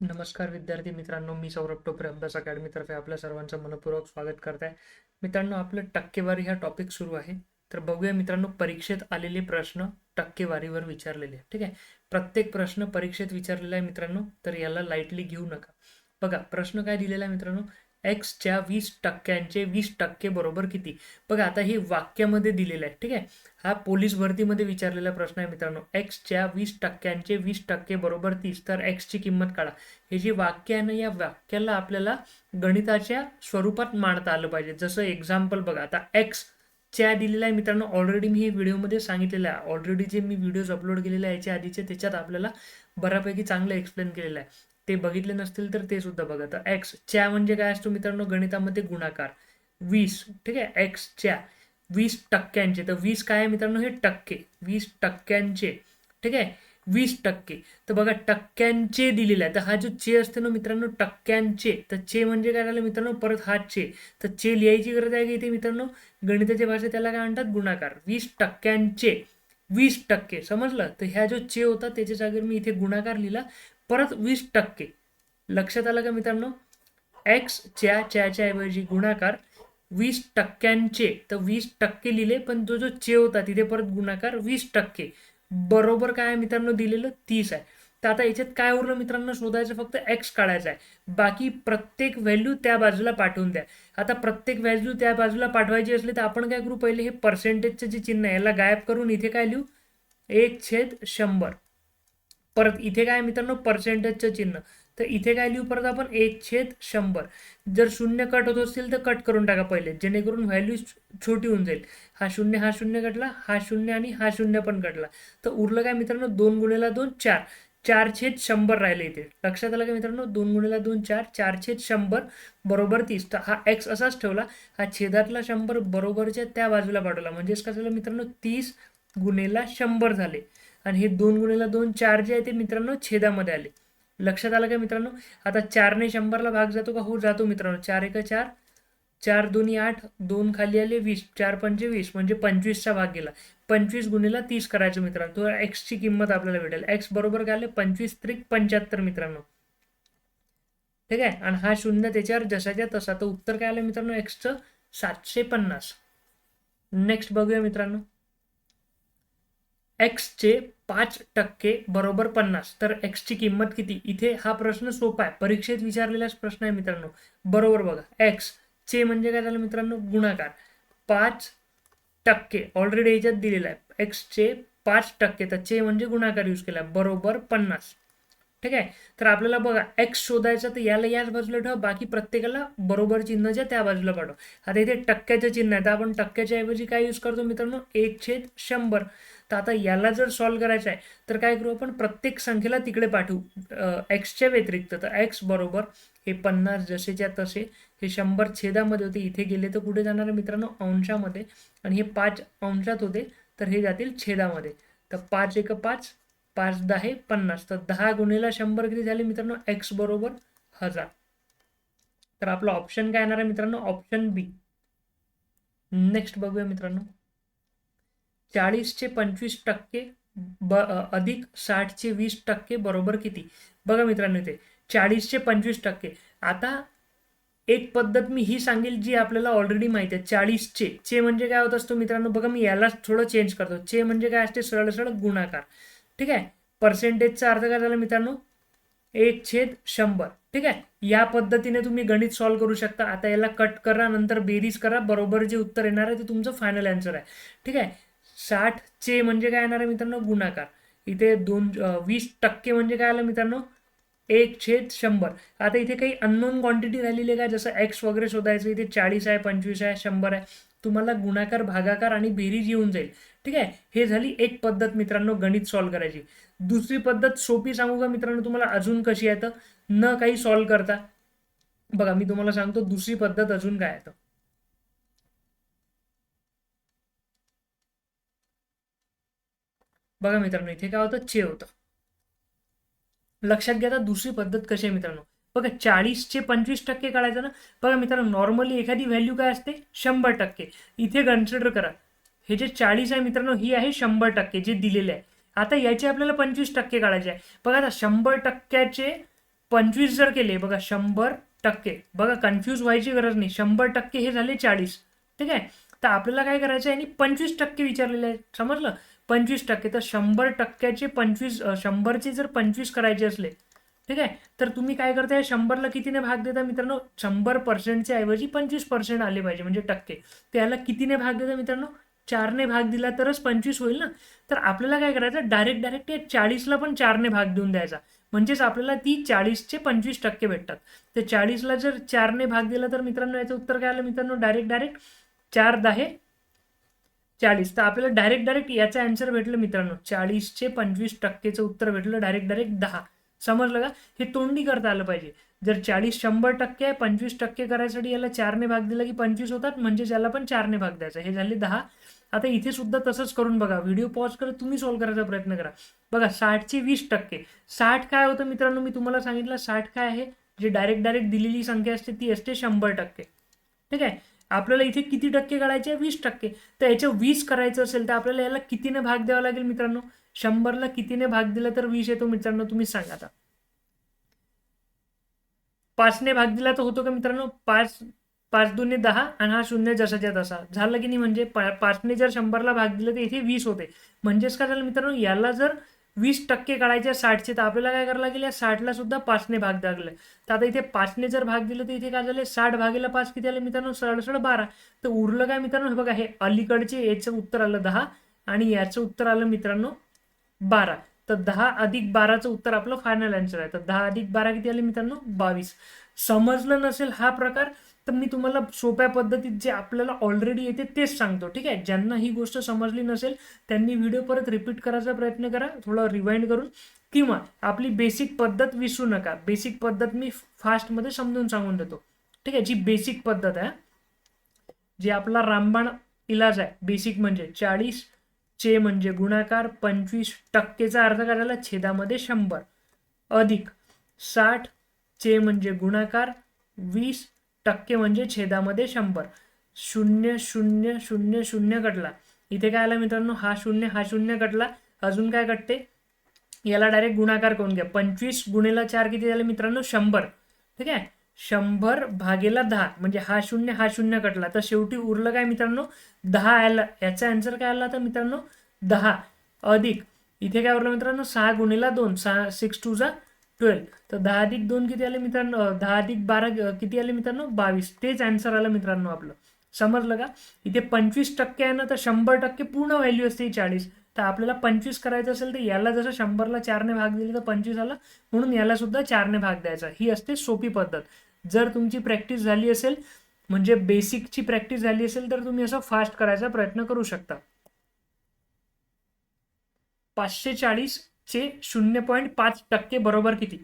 नमस्कार विद्यार्थी मित्रांनो मी सौरभ टोपरे अभ्यास अकॅडमीतर्फे आपल्या सर्वांचं मनपूर्वक स्वागत करत आहे. मित्रांनो आपलं टक्केवारी हा टॉपिक सुरू आहे. तर बघूया मित्रांनो परीक्षेत आलेले प्रश्न टक्केवारीवर विचारलेले. आहे ठीक आहे? प्रत्येक प्रश्न परीक्षेत विचारलेला आहे मित्रांनो तर याला लाईटली घेऊ नका. बघा प्रश्न काय दिलेला आहे मित्रांनो? एक्सच्या वीस टक्क्यांचे वीस टक्के बरोबर किती? बघा आता हे वाक्यामध्ये दिलेलं आहे ठीक आहे? हा पोलीस भरतीमध्ये विचारलेला प्रश्न आहे मित्रांनो. एक्सच्या वीस टक्क्यांचे वीस टक्के बरोबर तीस तर एक्सची किंमत काढा. हे जे वाक्य आहे ना या वाक्याला आपल्याला गणिताच्या स्वरूपात मांडता आलं पाहिजे. जसं एक्झाम्पल बघा आता एक्स च्या दिलेला आहे मित्रांनो ऑलरेडी मी हे व्हिडिओमध्ये सांगितलेलं आहे. ऑलरेडी जे मी व्हिडिओज अपलोड केलेले आहे याच्या आधीचे त्याच्यात आपल्याला बऱ्यापैकी चांगलं एक्सप्लेन केलेलं आहे. ते बघितले नसतील तर ते सुद्धा बघा. तर एक्स च्या म्हणजे काय असतो मित्रांनो? गणितामध्ये गुणाकार. वीस ठीक आहे? एक्स च्या वीस टक्क्यांचे. तर वीस काय आहे मित्रांनो? हे टक्के. वीस टक्क्यांचे. ठीक आहे? वीस टक्के. तर बघा टक्क्यांचे दिलेले आहे तर हा जो चे असते ना मित्रांनो? टक्क्यांचे. तर चे म्हणजे काय झालं मित्रांनो? परत हा चे. तर चे लिहायची गरज आहे की इथे मित्रांनो? गणिताच्या भाषेत त्याला काय म्हणतात? गुणाकार. वीस टक्क्यांचे. वीस टक्के. समजलं? तर ह्या जो चे होता त्याच्या जागेवर मी इथे गुणाकार लिहिला. परत वीस टक्के. लक्षात आलं का मित्रांनो? एक्स च्या च्याच्या ऐवजी गुणाकार वीस टक्क्यांचे. तर वीस टक्के लिहिले पण जो जो चे होता तिथे परत गुणाकार वीस टक्के. बरोबर काय आहे मित्रांनो दिलेलं? तीस आहे. तर आता याच्यात काय उरलं मित्रांनो? शोधायचं फक्त एक्स काढायचं आहे. बाकी प्रत्येक व्हॅल्यू त्या बाजूला पाठवून द्या. आता प्रत्येक व्हॅल्यू त्या बाजूला पाठवायची असली तर आपण काय करू? पहिले हे पर्सेंटेजचं जे चिन्ह आहे याला गायब करून इथे काय लिहू? एक छेद शंभर. परत इथे काय मित्रांनो? पर्सेंटेजचं चिन्ह. तर इथे काय लिहू? परत आपण एक छेद शंभर. जर शून्य कट होत असतील तर कट करून टाका पहिले. जेणेकरून व्हॅल्यू छोटी होऊन जाईल. हा शून्य हा शून्य कटला हा शून्य आणि हा शून्य पण कटला. तर उरलं काय मित्रांनो? दोन गुणेला दोन चार. चार छेद शंभर राहिले इथे. लक्षात आलं का मित्रांनो? दोन गुणेला दोन चार. चार छेद शंभर बरोबर तीस. तर हा एक्स असाच ठेवला. हा छेदातला शंभर बरोबरच्या त्या बाजूला पाठवला. म्हणजेच कसं झालं मित्रांनो? तीस गुणेला शंभर झाले. आणि हे दोन गुणेला दोन चार जे आहे ते मित्रांनो छेदामध्ये आले. लक्षात आलं का मित्रांनो? आता चारने शंभरला भाग जातो का? हो जातो मित्रांनो. चार एक चार चार दोन्ही आठ दोन खाली आले वीस चार पंचे वीस म्हणजे पंचवीसचा भाग गेला. पंचवीस गुणीला तीस करायचं मित्रांनो. तो एक्सची किंमत आपल्याला भेटेल. एक्स बरोबर काय आले? पंचवीस त्रिक पंच्याहत्तर मित्रांनो. ठीक आहे? आणि हा शून्य त्याच्यावर जसाच्या तसा. तर उत्तर काय आलं मित्रांनो? एक्सचं सातशे पन्नास. नेक्स्ट बघूया मित्रांनो. एक्सचे पाच टक्के बरोबर पन्नास. तर एक्सची किंमत किती? इथे हा प्रश्न सोपा आहे. परीक्षेत विचारलेलाच प्रश्न आहे मित्रांनो. बरोबर बघा. एक्स चे म्हणजे काय झालं मित्रांनो? गुणाकार. पाच टक्के. ऑलरेडी याच्यात दिलेला आहे. एक्सचे पाच टक्के. तर चे म्हणजे गुणाकार यूज केला. बरोबर पन्नास. ठीक आहे? तर आपल्याला बघा एक्स शोधायचं तर याला याच बाजूला ठेवा बाकी प्रत्येकाला बरोबर चिन्हच्या त्या बाजूला पाठव. आता इथे टक्क्याचं चिन्ह आहे तर आपण टक्क्याच्या ऐवजी काय यूज करतो मित्रांनो? एक छेद शंभर. तर आता याला जर सॉल्व्ह करायचं आहे तर काय करू आपण? प्रत्येक संख्येला तिकडे पाठवू एक्सच्या व्यतिरिक्त. तर एक्स बरोबर हे पन्नास जसेच्या तसे हे शंभर छेदामध्ये होते इथे गेले तर कुठे जाणार मित्रांनो? अंशामध्ये. आणि हे पाच अंशात होते तर हे जातील छेदामध्ये. तर पाच एक पाच पाच दहा पन्नास. तर दहा गुणिला शंभर किती झाले मित्रांनो? एक्स बरोबर हजार. तर आपला ऑप्शन काय येणार आहे मित्रांनो? ऑप्शन बी नेक्स्ट बघूया मित्रांनो. चाळीसचे पंचवीस टक्के ब अधिक साठचे वीस टक्के बरोबर किती? बघा मित्रांनो इथे. चाळीसचे पंचवीस टक्के. आता एक पद्धत मी ही सांगेल जी आपल्याला ऑलरेडी माहिती आहे. चाळीसचे चे. म्हणजे काय होत असतो मित्रांनो? बघा मी यालाच थोडं चेंज करतो. चे म्हणजे काय असते? सरळ सरळ गुणाकार. ठीक आहे? पर्सेंटेजचा अर्थ काय झाला मित्रांनो? एक छेद शंभर. ठीक आहे? या पद्धतीने तुम्ही गणित सॉल्व्ह करू शकता. आता याला कट करा नंतर बेरीज करा. बरोबर जे उत्तर येणार आहे ते तुमचं फायनल आन्सर आहे. ठीक आहे? साठ चे म्हणजे काय येणार आहे मित्रांनो? गुणाकार. इथे दोन वीस टक्के म्हणजे काय आलं मित्रांनो? एक छेद शंभर. आता इथे काही अननोन क्वांटिटी राहिलेली आहे का? जसं एक्स वगैरे शोधायचं इथे चाळीस आहे पंचवीस आहे शंभर आहे. तुम्हाला गुणाकार भागाकार आणि बेरीज येऊन जाईल. ठीक आहे? हे झाली एक पद्धत मित्रांनो गणित सॉल्व्ह करायची. दुसरी पद्धत सोपी सांगू का मित्रांनो? तुम्हाला अजून कशी येतं न काही सॉल्व्ह करता. बघा मी तुम्हाला सांगतो दुसरी पद्धत अजून काय येतं बघा मित्रांनो इथे काय होतं? चे होतं. लक्षात घ्या आता दुसरी पद्धत कशी आहे मित्रांनो. बघा चाळीसचे पंचवीस टक्के काढायचं ना बघा मित्रांनो नॉर्मली एखादी व्हॅल्यू काय असते? शंभर टक्के. इथे कन्सिडर करा. हे जे चाळीस आहे मित्रांनो ही आहे शंभर टक्के जे दिलेले आहे. आता याचे आपल्याला पंचवीस टक्के काढायचे आहे. बघा आता शंभर टक्क्याचे पंचवीस जर केले बघा शंभर टक्के. बघा कन्फ्यूज व्हायची गरज नाही. शंभर टक्के हे झाले चाळीस. ठीक आहे? तर आपल्याला काय करायचं आहे? आणि पंचवीस टक्के विचारलेले आहे समजलं? पंचवीस टक्के. तर शंभर टक्क्याचे पंचवीस शंभरचे जर पंचवीस करायचे असले ठीक आहे? तर तुम्ही काय करताय? शंभरला कितीने भाग देता मित्रांनो? शंभर पर्सेंटच्या ऐवजी पंचवीस पर्सेंट आले पाहिजे म्हणजे टक्के. त्याला कितीने भाग देता मित्रांनो? चारने भाग दिला तरच पंचवीस होईल ना? तर आपल्याला काय करायचं? डायरेक्ट डायरेक्ट या चाळीसला पण चारने भाग देऊन द्यायचा. म्हणजेच आपल्याला ती चाळीसचे पंचवीस टक्के भेटतात. तर चाळीसला जर चारने भाग दिला तर मित्रांनो याचं उत्तर काय आलं मित्रांनो? डायरेक्ट डायरेक्ट चार दहा चाळीस. तर आपल्याला डायरेक्ट डायरेक्ट याचं आन्सर भेटलं मित्रांनो. चाळीसचे पंचवीस टक्केचं उत्तर भेटलं डायरेक्ट डायरेक्ट दहा. समजलं का? हे तोंडी करता आलं पाहिजे. जर चाळीस शंभर टक्के आहे पंचवीस टक्के करायसाठी याला चारने भाग दिला की पंचवीस होतात म्हणजे याला पण चारने भाग द्यायचा. हे झाले दहा. आता इथे सुद्धा तसंच करून बघा. व्हिडिओ पॉज करत तुम्ही सॉल्व्ह करायचा प्रयत्न करा. बघा साठचे वीस टक्के. साठ काय होतं मित्रांनो? मी तुम्हाला सांगितलं साठ काय आहे? जे डायरेक्ट डायरेक्ट दिलेली संख्या असते ती असते शंभर टक्के. ठीक आहे? आपल्याला इथे किती टक्के काढायचे? वीस टक्के. तर याच्या वीस करायचं असेल तर आपल्याला याला कितीने भाग द्यावा लागेल मित्रांनो? शंभरला कितीने भाग दिला तर वीस येतो मित्रांनो? तुम्ही सांगा आता. पाचने भाग दिला तर होतो का मित्रांनो? पाच पाच दोन्ही दहा आणि हा शून्य जसाच्या तसा. झालं की नाही म्हणजे पाचने जर शंभरला भाग दिला तर इथे वीस होते. म्हणजेच काय झालं मित्रांनो? याला जर वीस टक्के काढायचे साठचे. तर आपल्याला काय करावं लागेल? या साठला सुद्धा पाचने भाग लागले. तर आता इथे पाचने जर भाग दिलं तर इथे काय झाले? साठ भागेला पाच किती आले मित्रांनो? सरळ सरळ बारा. तर उरलं काय मित्रांनो? हे बघा हे अलीकडचे याचं उत्तर आलं दहा आणि याचं उत्तर आलं मित्रांनो बारा. तर दहा अधिक बाराचं उत्तर आपलं फायनल आन्सर आहे. तर दहा अधिक बारा किती आले मित्रांनो? बावीस. समजलं नसेल हा प्रकार तर मी तुम्हाला सोप्या पद्धतीत जे आपल्याला ऑलरेडी येते तेच सांगतो ठीक आहे? ज्यांना ही गोष्ट समजली नसेल त्यांनी व्हिडिओ परत रिपीट करायचा प्रयत्न करा थोडा रिवाइंड करून. किंवा आपली बेसिक पद्धत विसरू नका. बेसिक पद्धत मी फास्टमध्ये समजून सांगून देतो. ठीक आहे? जी बेसिक पद्धत आहे जी आपला रामबाण इलाज आहे बेसिक म्हणजे चाळीस चे म्हणजे गुणाकार पंचवीस टक्केचा अर्थ काढायला छेदामध्ये शंभर. अधिक साठ चे म्हणजे गुणाकार वीस टक्के म्हणजे छेदामध्ये शंभर. शून्य शून्य शून्य शून्य कटला. इथे काय आलं मित्रांनो? हा शून्य हा शून्य कटला. अजून काय कटते? याला डायरेक्ट गुणाकार करून घ्या. पंचवीस गुणेला चार किती झाले मित्रांनो? शंभर. ठीक आहे? शंभर भागेला दहा म्हणजे हा शून्य हा शून्य कटला. तर शेवटी उरलं काय मित्रांनो? दहा आला. याचा आन्सर काय आला तर मित्रांनो? दहा. अधिक. इथे काय उरलं मित्रांनो? सहा गुणेला दोन. सहा सिक्स टू जा ट्वेल्व तर दहा अधिक दोन किती आले मित्रांनो? दहा अधिक बारा किती आले मित्रांनो? बावीस. तेच आन्सर आलं मित्रांनो आपलं. समजलं का? इथे पंचवीस टक्के आहे ना तर शंभर टक्के पूर्ण व्हॅल्यू असते चाळीस. तर आपल्याला पंचवीस करायचं असेल तर याला जसं शंभरला चारने भाग दिले तर पंचवीस आला. म्हणून याला सुद्धा चारने भाग द्यायचा. ही असते सोपी पद्धत. जर तुमची प्रॅक्टिस झाली असेल म्हणजे बेसिकची प्रॅक्टिस झाली असेल तर तुम्ही असं फास्ट करायचा प्रयत्न करू शकता. पाचशे चाळीसचे शून्य पॉईंट पाच टक्के बरोबर किती?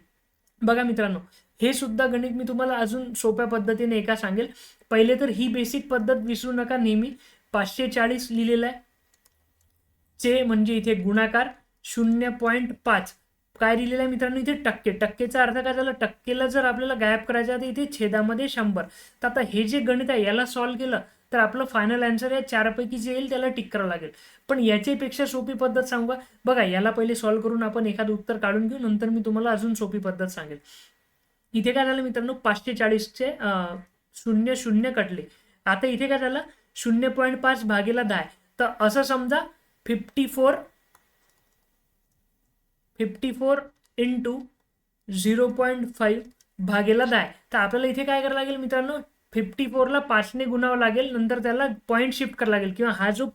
बघा मित्रांनो हे सुद्धा गणित मी तुम्हाला अजून सोप्या पद्धतीने एका सांगेल. पहिले तर ही बेसिक पद्धत विसरू नका नेहमी. पाचशे चाळीस लिहिलेलं आहे. चे म्हणजे इथे गुणाकार शून्य पॉईंट पाच. काय लिहिलेलं आहे मित्रांनो? इथे टक्के. टक्केचा अर्थ काय झाला? टक्केला जर आपल्याला गायब करायचं तर इथे छेदामध्ये शंभर. तर आता हे जे गणित आहे याला सॉल्व्ह केलं तर आपलं फायनल आन्सर या चारपैकी जे येईल त्याला टिक करावं लागेल. पण याच्यापेक्षा सोपी पद्धत सांगू बघा याला पहिले सॉल्व्ह करून आपण एखादं उत्तर काढून घेऊ नंतर मी तुम्हाला अजून सोपी पद्धत सांगेल. इथे काय झालं मित्रांनो? पाचशे चाळीसचे शून्य शून्य कटले. आता इथे काय झालं? शून्य पॉईंट पाच भागेला दहा तर असं समजा fifty four fifty four into zero point five भागेला दहा आहे. तर आपल्याला इथे काय करावं लागेल मित्रांनो? फिफ्टी फोरला पाचने गुणावं लागेल नंतर त्याला पॉईंट शिफ्ट करावं लागेल. किंवा हा जो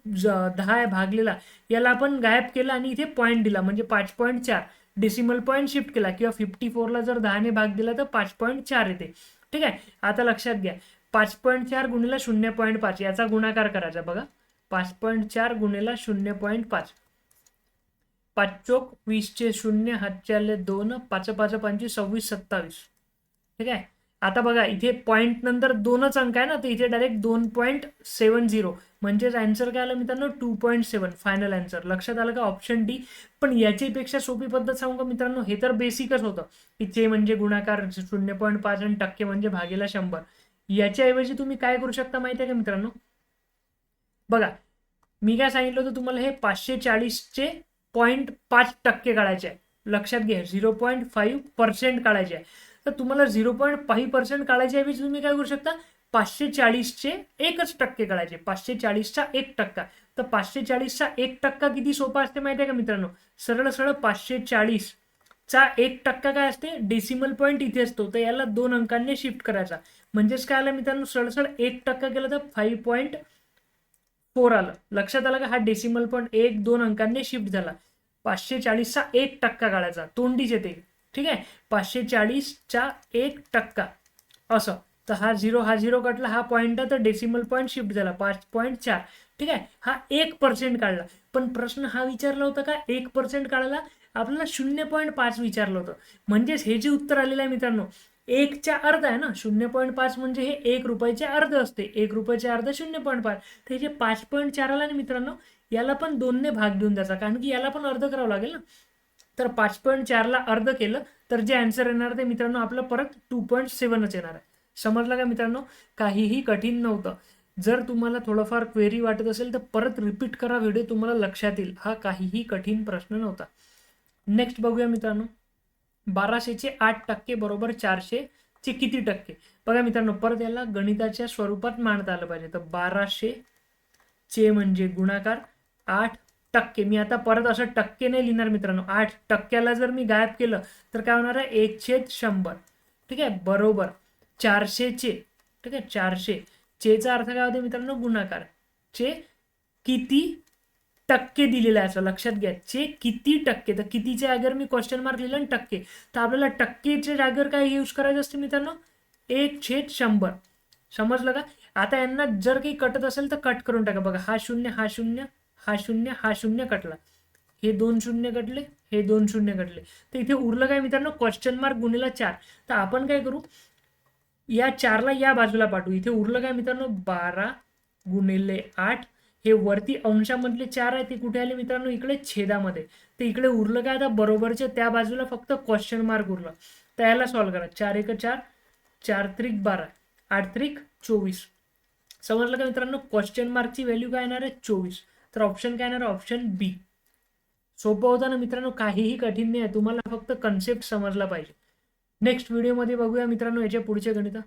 दहा आहे भागलेला याला आपण गायब केला आणि इथे पॉईंट दिला. म्हणजे पाच पॉईंट चार. डेसिमल पॉईंट शिफ्ट केला. किंवा फिफ्टी फोरला जर दहाने भाग दिला तर पाच पॉईंट चार येते. ठीक आहे? आता लक्षात घ्या. पाच पॉईंट चार गुणिला शून्य पॉईंट पाच. याचा गुणाकार करायचा बघा. पाच पॉईंट चार गुणिला शून्य पॉईंट पाच. पाच चोक वीसचे शून्य हातच्याले दोन पाच पाच पंचवीस सव्वीस सत्तावीस. ठीक आहे? आता बघा इथे पॉईंट नंतर दोनच अंक आहे ना तर इथे डायरेक्ट दोन पॉईंट सेवन झिरो म्हणजेच आन्सर काय आलं मित्रांनो? Two point seven final answer लक्षात आलं का? ऑप्शन डी पण याच्यापेक्षा सोपी पद्धत सांगू का मित्रांनो? हे तर बेसिकच होतं. की चे म्हणजे गुणाकार शून्य पॉईंट पाच आणि टक्के म्हणजे भागेला शंभर. याच्याऐवजी तुम्ही काय करू शकता माहिती आहे का मित्रांनो? बघा मी काय सांगितलं होतं तुम्हाला? हे पाचशे चाळीसचे पॉईंट पाच टक्के काढायचे आहे. लक्षात घ्या झिरो पॉईंट फाईव्ह पर्सेंट काढायचे आहे. तर तुम्हाला झिरो पॉईंट फाईव्ह पर्सेंट काढायच्याऐवजी तुम्ही काय करू शकता? पाचशे चाळीसचे एकच टक्के काढायचे. पाचशे चाळीसचा एक टक्का. तर पाचशे चाळीसचा एक टक्का किती सोपा असते माहिती आहे का मित्रांनो? सरळ सरळ पाचशे चाळीस चा एक टक्का काय असते? डेसिमल पॉईंट इथे असतो. तर याला दोन अंकांनी शिफ्ट करायचा. म्हणजेच काय आलं मित्रांनो? सरळ सरळ एक टक्का केलं तर फाईव्ह पॉईंट फोर आलं. लक्षात आलं का? हा डेसिमल पॉईंट एक दोन अंकांनी शिफ्ट झाला. पाचशे चाळीसचा एक टक्का काढायचा तोंडीचे तेल ठीक आहे? पाचशे चाळीसचा एक टक्का. असं. तर हा झिरो हा झिरो कटला हा पॉईंट तर डेसिमल पॉईंट शिफ्ट झाला. पाच पॉईंट चार. ठीक आहे? हा एक पर्सेंट काढला. पण प्रश्न हा विचारला होता का? एक पर्सेंट काढायला? आपल्याला शून्य पॉईंट पाच विचारलं होतं. म्हणजेच हे जे उत्तर आलेलं आहे मित्रांनो एकच्या अर्ध आहे ना? शून्य पॉईंट पाच म्हणजे हे एक रुपयाचे अर्ध असते. एक रुपयाचे अर्ध शून्य पॉईंट पाच. तर हे जे पाच पॉईंट चार आला ना मित्रांनो याला पण दोनने भाग देऊन द्यायचा. कारण की याला पण अर्ध करावं लागेल ना. तर पाच पॉईंट चारला अर्ध केलं तर जे आन्सर येणार ते मित्रांनो आपलं परत टू पॉईंट सेवनच येणार आहे. समजलं का मित्रांनो? काहीही कठीण नव्हतं. जर तुम्हाला थोडंफार क्वेरी वाटत असेल तर परत रिपीट करा व्हिडिओ तुम्हाला लक्षात येईल. हा काहीही कठीण प्रश्न नव्हता. नेक्स्ट बघूया मित्रांनो. बाराशेचे आठ टक्के बरोबर चारशे चे किती टक्के? बघा मित्रांनो परत याला गणिताच्या स्वरूपात मांडता आलं पाहिजे. तर बाराशे चे म्हणजे गुणाकार आठ टक्के. मी आता परत असं टक्के नाही लिहिणार मित्रांनो. आठ टक्क्याला जर मी गायब केलं तर काय होणार आहे? एक छेद शंभर. ठीक आहे? बरोबर. चारशेचे ठीक आहे? चारशे. चेचा अर्थ काय होते मित्रांनो? गुणाकार. चे किती टक्के दिलेला आहे? असं लक्षात घ्या. चे किती टक्के? तर कितीच्या जागेवर मी क्वेश्चन मार्क लिहिला ना टक्के. तर आपल्याला टक्केच्या जागेवर काय यूज करायचं असते मित्रांनो? एक छेद शंभर. समजलं का? आता यांना जर काही कटत असेल तर कट करून टाका. बघा हा शून्य हा शून्य हा शून्य हा शून्य कटला. हे दोन शून्य कटले हे दोन शून्य कटले. तर इथे उरलं काय मित्रांनो? क्वेश्चन मार्क गुणिला चार. तर आपण काय करू? या चारला या बाजूला पाठवू. इथे उरलं काय मित्रांनो? बारा गुणिले आठ. हे वरती अंशामधले चार आहे ते कुठे आले मित्रांनो? इकडे छेदामध्ये. तर इकडे उरलं काय? आता बरोबरच्या त्या बाजूला फक्त क्वेश्चन मार्क उरलं. तर याला सॉल्व्ह करा. चार एक चार चार त्रिक बारा आठ त्रिक चोवीस. समजलं का मित्रांनो? क्वेश्चन मार्कची व्हॅल्यू काय येणार आहे? चोवीस. तर ऑप्शन काय येणार? ऑप्शन बी सोपं होतं ना मित्रांनो? काहीही कठीण नाही आहे. तुम्हाला फक्त कन्सेप्ट समजला पाहिजे. नेक्स्ट व्हिडिओमध्ये बघूया मित्रांनो याच्या पुढचे गणित.